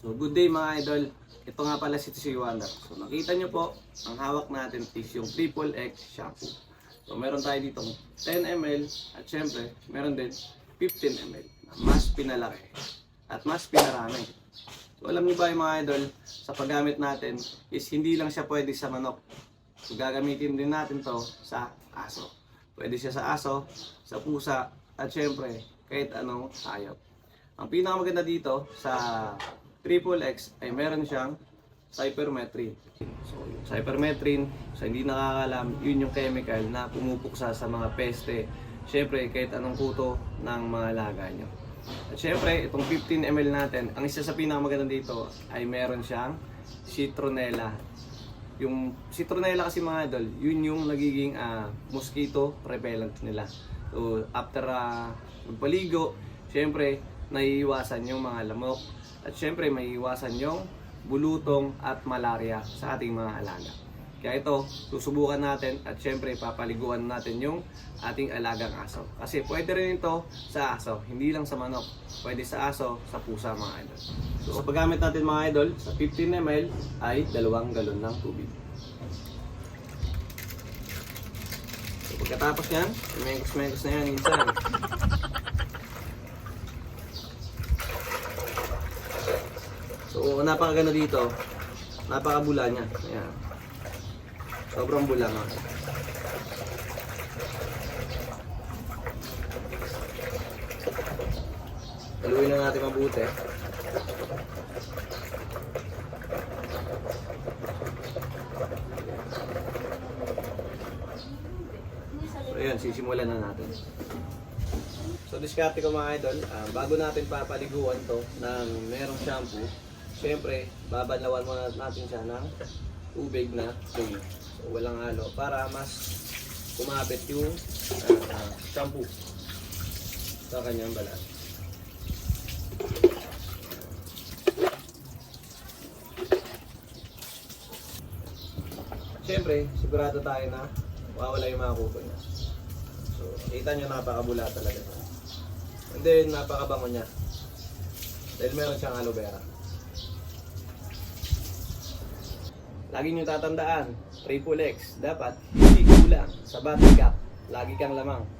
So good day mga idol. Ito nga pala si Tissue Wonder. So nakita nyo po, ang hawak natin is yung Triple X shampoo. So meron tayo dito 10 ml at syempre meron din 15 ml na mas pinalaki at mas pinarami. So alam niyo ba yung mga idol, sa paggamit natin is hindi lang siya pwede sa manok. So gagamitin din natin to sa aso. Pwede siya sa aso, sa pusa, at syempre kahit anong hayop. Ang pinakamaganda dito sa Triple X ay meron siyang cypermetry. So, yung cypermetrin, sa hindi nakakalam, yun yung chemical na pumupuksa sa mga peste. Siyempre, kahit anong kuto ng mga alaga nyo. At syempre, itong 15 ml natin, ang isa sa pinakamaganda dito ay meron siyang citronella. Yung citronella kasi mga idol, yun yung nagiging ah, mosquito repellent nila. So, after uh, magpaligo, syempre, naiiwasan yung mga lamok. At syempre, may iwasan yung bulutong at malaria sa ating mga alaga. Kaya ito, susubukan natin at syempre papaliguan natin yung ating alagang aso. Kasi pwede rin ito sa aso, hindi lang sa manok. Pwede sa aso, sa pusa mga idol. So, sa paggamit natin mga idol, sa 15 ml ay dalawang galon ng tubig. So, pagkatapos yan, mengkos-mengkos na yan minsan. So, napakaganda dito. Napakabula niya. Ayan. Sobrang bula nga. Haluin na natin mabuti. So, sisimulan na natin. So, diskarte ko mga idol, ah, bago natin papaliguan to ng merong shampoo, syempre, babanlawan muna natin siya ng tubig na clean. So, walang halo para mas kumapit yung ah, shampoo sa kanyang balat. Syempre, sigurado tayo na wawala yung mga kuko niya. So, kita nyo napakabula talaga. And then, napakabango niya. Dahil meron siyang aloe vera. Lagi nyo tatandaan, Triple X, dapat hindi kulang sa battery gap. Lagi kang lamang.